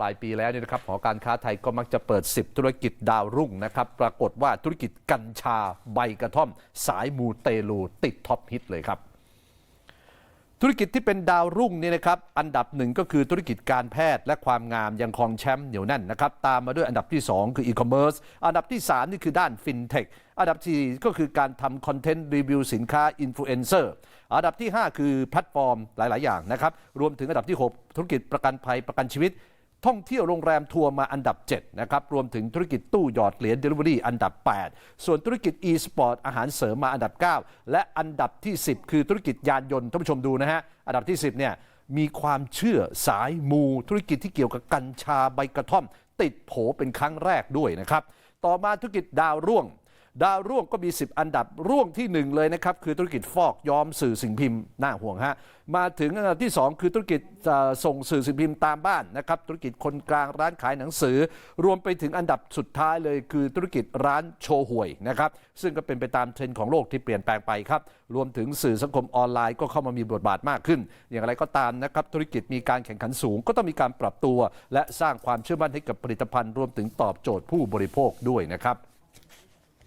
ปลายปีแล้วเนี่ยนะครับหอการค้าไทยก็มักจะเปิด 10 ธุรกิจดาวรุ่งนะครับ ปรากฏว่าธุรกิจกัญชาใบกระท่อม สายมูเตลูติดท็อปฮิตเลยครับ ธุรกิจที่เป็นดาวรุ่งเนี่ยนะครับอันดับหนึ่งก็คือธุรกิจการแพทย์และความงามยังครองแชมป์เหนียวแน่นนะครับตามมาด้วยอันดับที่ 2 คืออีคอมเมิร์ซอันดับที่ 3 นี่คือด้านฟินเทคอันดับที่ก็คือการทำคอนเทนต์รีวิวสินค้าอินฟลูเอนเซอร์อันดับที่ 5 คือแพลตฟอร์มหลาย ๆ อย่างนะครับรวมถึงอันดับที่ 6 ธุรกิจประกันภัยประกันชีวิต ท่องเที่ยวโรงแรมทัวร์มาอันดับ 7 นะครับ รวมถึงธุรกิจตู้หยอดเหรียญ Delivery อันดับ 8 ส่วนธุรกิจ e-sport อาหารเสริมมาอันดับ 9 และอันดับที่ 10 คือธุรกิจยานยนต์ท่านผู้ชมดูนะฮะ อันดับที่ 10เนี่ยมีความเชื่อสายมูธุรกิจที่เกี่ยวกับกัญชาใบกระท่อม ติดโผเป็นครั้งแรกด้วยนะครับ ต่อมาธุรกิจดาวร่วง ดาวร่วงก็มี 10 อันดับร่วงที่ 1 เลยนะครับ คือธุรกิจฟอกย้อมสื่อสิ่งพิมพ์น่าห่วงฮะมาถึงอันดับที่ 2 คือธุรกิจส่งสื่อสิ่งพิมพ์ตามบ้านนะครับธุรกิจคนกลางร้านขายหนังสือ รวมไปถึงอันดับสุดท้ายเลย คือธุรกิจร้านโชว์หวยนะครับซึ่งก็เป็นไปตามเทรนด์ของโลกที่เปลี่ยนแปลงไปครับรวมถึงสื่อสังคมออนไลน์ก็เข้ามามีบทบาทมากขึ้น อย่างไรก็ตามนะครับธุรกิจมีการแข่งขันสูง ก็ต้องมีการปรับตัว และสร้างความเชื่อมั่นให้กับผลิตภัณฑ์ รวมถึงตอบโจทย์ผู้บริโภคด้วยนะครับ